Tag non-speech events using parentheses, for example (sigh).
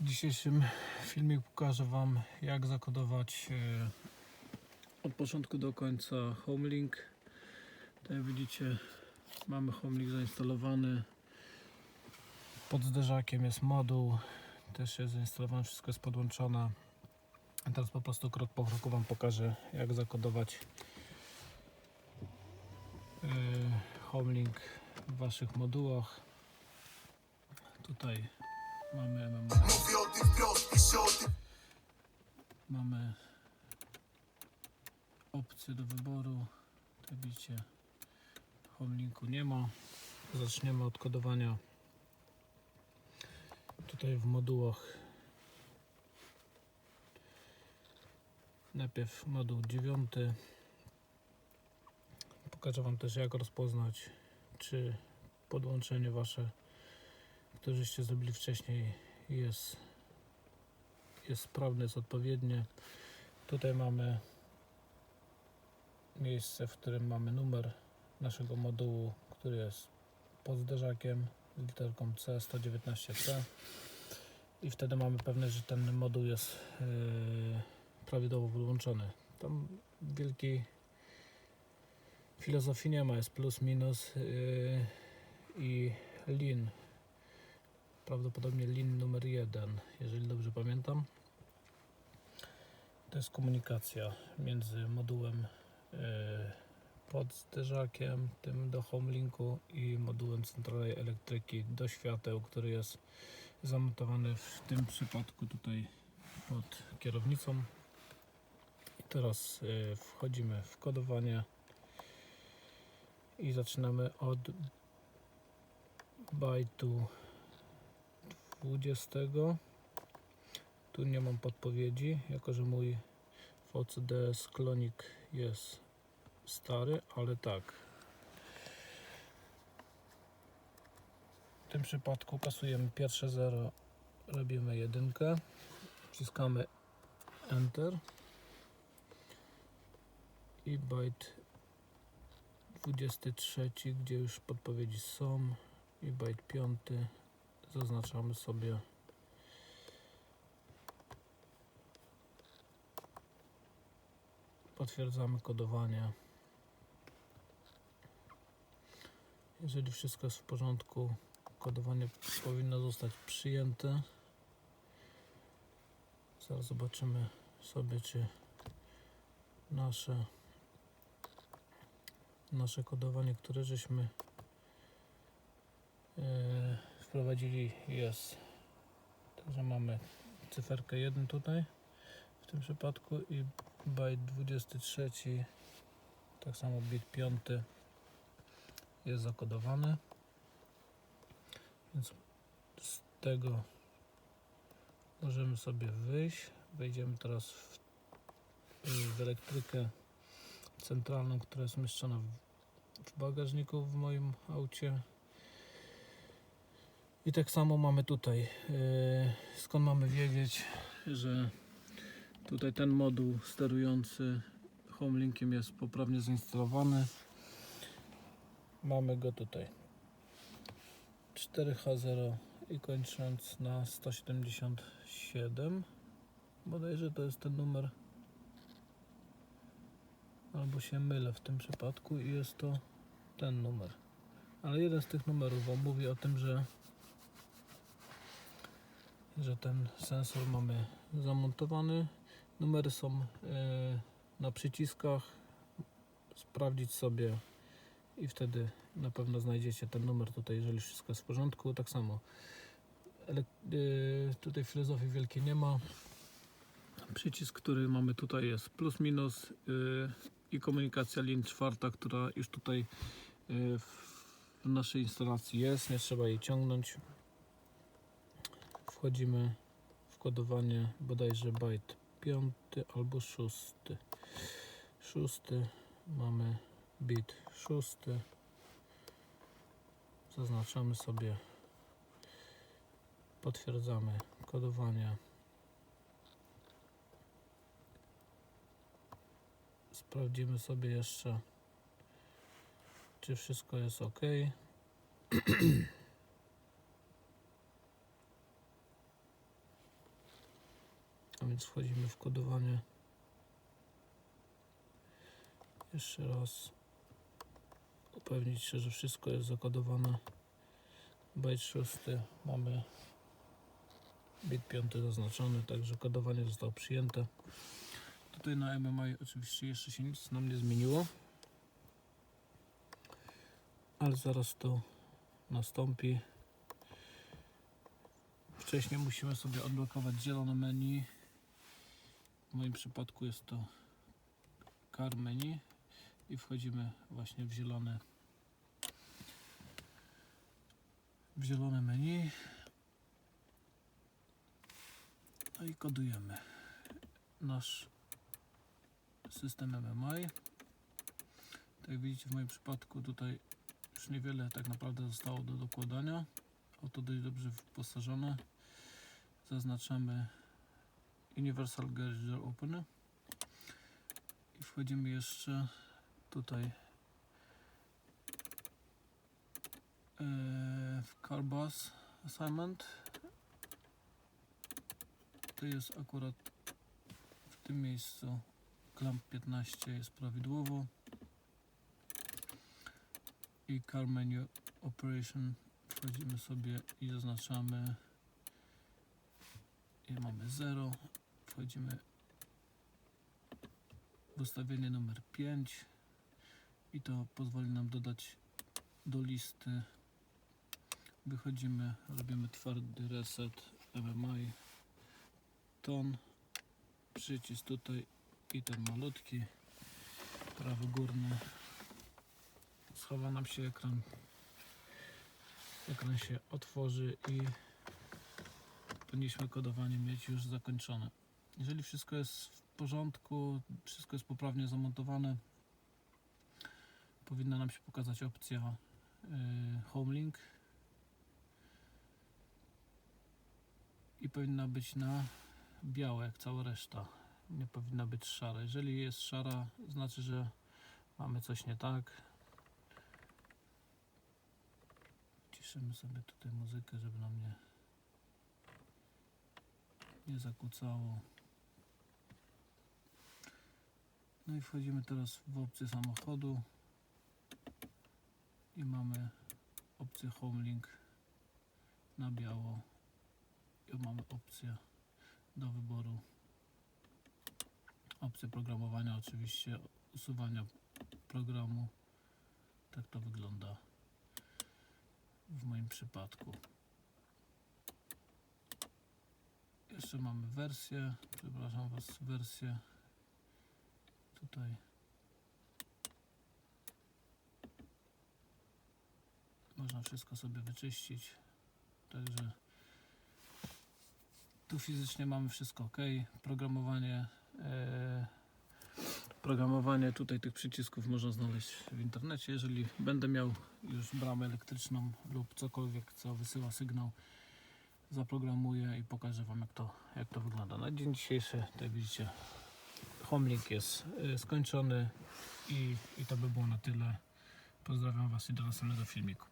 W dzisiejszym filmie pokażę Wam jak zakodować e, od początku do końca Homelink. Tak jak widzicie mamy Homelink zainstalowany. Pod zderzakiem jest moduł, też jest zainstalowany, wszystko jest podłączone. A teraz po prostu krok po kroku Wam pokażę jak zakodować e, Homelink w Waszych modułach. Tutaj mamy MMA. Mówię o tym wprost, piszę o tym Mamy opcje do wyboru. Jak widzicie, homelinku nie ma. Zaczniemy od kodowania. Tutaj w modułach najpierw moduł 9. Pokażę Wam też jak rozpoznać, czy podłączenie Wasze, któreście zrobili wcześniej jest jest sprawne, jest odpowiednie. Tutaj mamy miejsce, w którym mamy numer naszego modułu, który jest pod zderzakiem z literką C 119C i wtedy mamy pewność, że ten moduł jest yy, prawidłowo podłączony. Tam wielkiej filozofii nie ma, jest plus, minus yy, i lin. Prawdopodobnie lin numer jeden, jeżeli dobrze pamiętam. To jest komunikacja między modułem yy, pod zderzakiem, tym do homelinku i modułem centralnej elektryki do świateł, który jest zamontowany w tym przypadku tutaj pod kierownicą. I teraz yy, wchodzimy w kodowanie i zaczynamy od bajtu 20. Tu nie mam podpowiedzi, jako że mój VCD sklonik jest stary, ale tak. W tym przypadku kasujemy pierwsze 0, robimy jedynkę, wciskamy Enter i byte 23, gdzie już podpowiedzi są i byte 5 zaznaczamy sobie. Potwierdzamy kodowanie. Jeżeli wszystko jest w porządku kodowanie powinno zostać przyjęte. Zaraz zobaczymy sobie czy nasze nasze kodowanie które żeśmy e, wprowadzili jest. Także mamy cyferkę 1 tutaj w tym przypadku i byte 23 tak samo bit 5 jest zakodowany. Więc z tego możemy sobie wyjść. Wejdziemy teraz w, w elektrykę centralną która jest umieszczona w, w bagażniku w moim aucie i tak samo mamy tutaj. Yy, Skąd mamy wiedzieć, że tutaj ten moduł sterujący Homelinkiem jest poprawnie zainstalowany. Mamy go tutaj. 4H0 i kończąc na 177. Bodajże to jest ten numer. Albo się mylę w tym przypadku i jest to ten numer. Ale jeden z tych numerów wam mówi o tym, że że ten sensor mamy zamontowany. Numery są e, na przyciskach. Sprawdzić sobie i wtedy na pewno znajdziecie ten numer tutaj, jeżeli wszystko jest w porządku. Tak samo e, tutaj filozofii wielkiej nie ma. Przycisk, który mamy tutaj jest plus minus e, i komunikacja lin czwarta, która już tutaj w naszej instalacji jest. Nie trzeba jej ciągnąć wchodzimy w kodowanie bodajże byte 5 albo 6 6 mamy bit 6 zaznaczamy sobie. Potwierdzamy kodowanie. Sprawdzimy sobie jeszcze czy wszystko jest ok (clears throat) Więc wchodzimy w kodowanie. Jeszcze raz upewnić się, że wszystko jest zakodowane. Byte szósty mamy bit piąty zaznaczony, także kodowanie zostało przyjęte. Tutaj na MMI oczywiście jeszcze się nic nam nie zmieniło, ale zaraz to nastąpi. Wcześniej musimy sobie odblokować zielone menu. W moim przypadku jest to car menu i wchodzimy właśnie w zielone w zielone menu. No i kodujemy nasz system MMI tak jak widzicie w moim przypadku tutaj już niewiele tak naprawdę zostało do dokładania. Auto dość dobrze wyposażone. Zaznaczamy Universal Garage Opener i wchodzimy jeszcze tutaj e, w Carbus Assignment. To jest akurat w tym miejscu. Clamp 15 jest prawidłowo. I car menu operation. Wchodzimy sobie i zaznaczamy. I mamy 0 wchodzimy w ustawienie numer 5 i to pozwoli nam dodać do listy. Wychodzimy, robimy twardy reset MMI ton przycisk tutaj i ten malutki prawy górny. Schowa nam się ekran. Ekran się otworzy i powinniśmy kodowanie mieć już zakończone jeżeli wszystko jest w porządku wszystko jest poprawnie zamontowane powinna nam się pokazać opcja y, Homelink i powinna być na białe jak cała reszta. Nie powinna być szara. Jeżeli jest szara znaczy, że mamy coś nie tak. Ciszymy sobie tutaj muzykę żeby nam nie nie zakłócało no i wchodzimy teraz w opcję samochodu. I mamy opcję Homelink na biało. I mamy opcję do wyboru. Opcję programowania oczywiście usuwania programu. Tak to wygląda w moim przypadku. Jeszcze mamy wersję. Przepraszam was wersję tutaj. Można wszystko sobie wyczyścić także tu fizycznie mamy wszystko ok. Programowanie e, programowanie tutaj tych przycisków można znaleźć w internecie. Jeżeli będę miał już bramę elektryczną lub cokolwiek co wysyła sygnał zaprogramuję i pokażę wam jak to, jak to wygląda. Na dzień dzisiejszy tutaj widzicie Homelink jest y, skończony i, i to by było na tyle. Pozdrawiam was i do następnego filmiku